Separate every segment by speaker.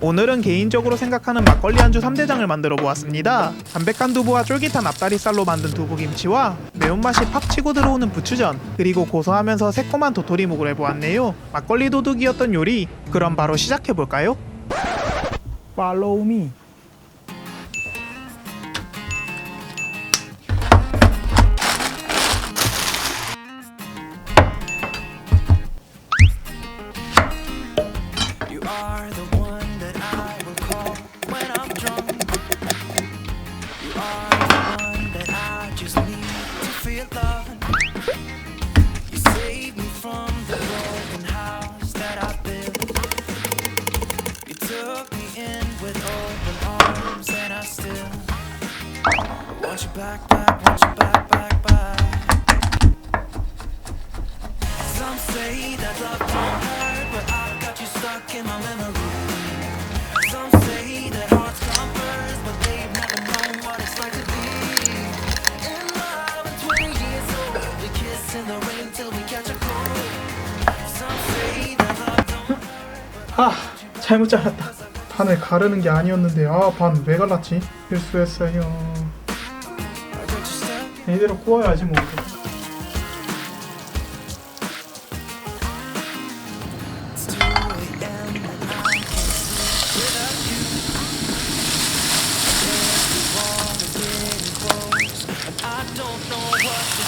Speaker 1: 오늘은 개인적으로 생각하는 막걸리 안주 3대장을 만들어 보았습니다. 담백한 두부와 쫄깃한 앞다리살로 만든 두부김치와 매운맛이 팍 치고 들어오는 부추전 그리고 고소하면서 새콤한 도토리묵을 해보았네요. 막걸리 도둑이었던 요리 그럼 바로 시작해볼까요? Me
Speaker 2: You back, back, want you save me from the golden house that I built. You took me in with open arms and I still watch back, back, back. Back, back. Some say that love don't hurt, but I got you stuck in my memory. Some say that
Speaker 1: 아 잘못 잘랐다 반을 가르는 게 아니었는데 아반 왜 갈랐지? 실수했어요. 이대로 구워야지 뭐
Speaker 2: It's 2 a.m. and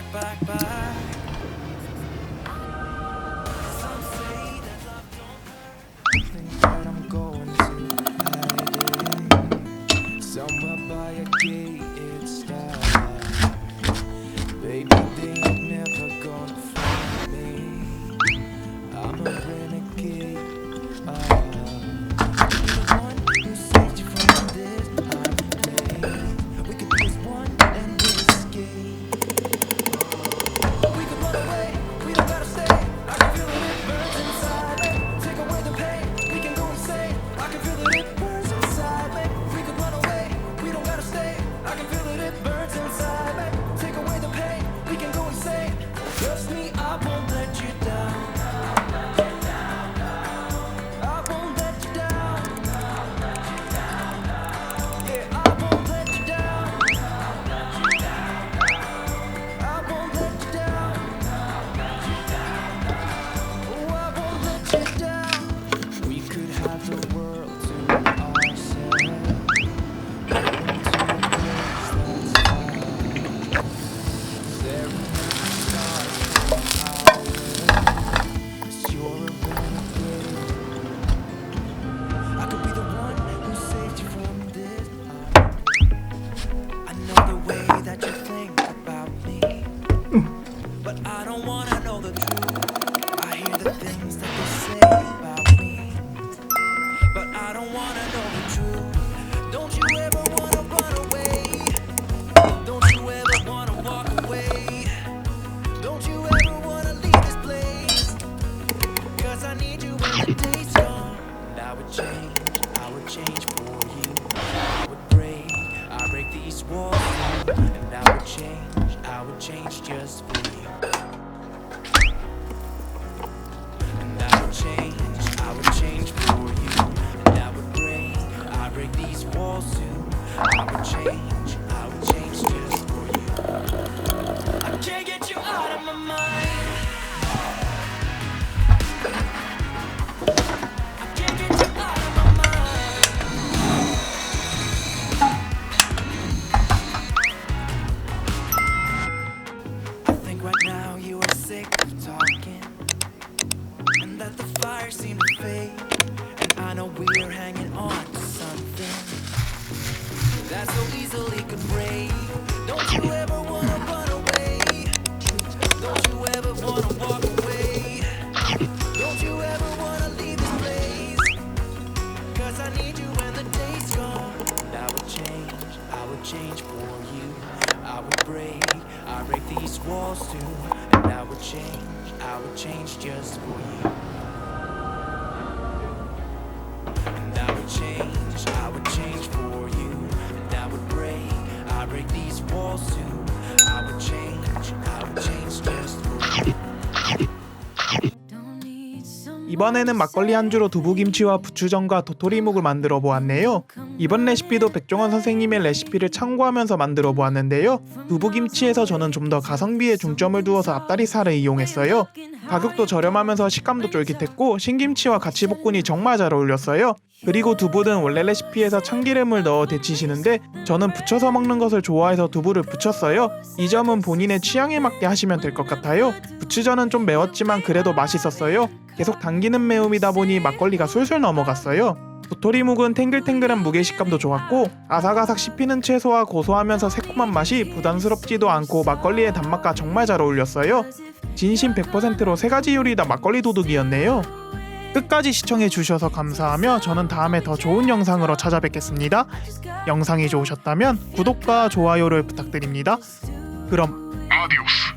Speaker 2: back, back, back, But I don't wanna know the truth. I hear the things that they say about me. But I don't wanna know the truth. Don't you ever wanna run away? Don't you ever wanna walk away? Don't you ever wanna leave this place? Cause I need you when the day's gone. I would change, I would change for you. I would break, I break these walls. And I would change, change just for you. And I would change, I would change for you. And I would break, I break these walls too. I would change, I would change talking, and that the fire seemed to fade. And I know we're hanging on to something that so easily could break. Don't you ever wanna run away? Don't you ever wanna walk away? Don't you ever wanna leave this place? Cause I need you when the day's gone. And I would change, I would change for you. I would break, I break these walls too. I would change, I would change just for you.
Speaker 1: 이번에는 막걸리 안주로 두부김치와 부추전과 도토리묵을 만들어 보았네요. 이번 레시피도 백종원 선생님의 레시피를 참고하면서 만들어 보았는데요. 두부김치에서 저는 좀 더 가성비에 중점을 두어서 앞다리살을 이용했어요. 가격도 저렴하면서 식감도 쫄깃했고 신김치와 같이 볶으니 정말 잘 어울렸어요. 그리고 두부는 원래 레시피에서 참기름을 넣어 데치시는데 저는 부쳐서 먹는 것을 좋아해서 두부를 부쳤어요. 이 점은 본인의 취향에 맞게 하시면 될 것 같아요. 부추전은 좀 매웠지만 그래도 맛있었어요. 계속 당기는 매움이다 보니 막걸리가 술술 넘어갔어요. 도토리묵은 탱글탱글한 무게 식감도 좋았고 아삭아삭 씹히는 채소와 고소하면서 새콤한 맛이 부담스럽지도 않고 막걸리의 단맛과 정말 잘 어울렸어요. 진심 100%로 세 가지 요리 다 막걸리 도둑이었네요. 끝까지 시청해 주셔서 감사하며 저는 다음에 더 좋은 영상으로 찾아뵙겠습니다. 영상이 좋으셨다면 구독과 좋아요를 부탁드립니다. 그럼
Speaker 3: Adiós.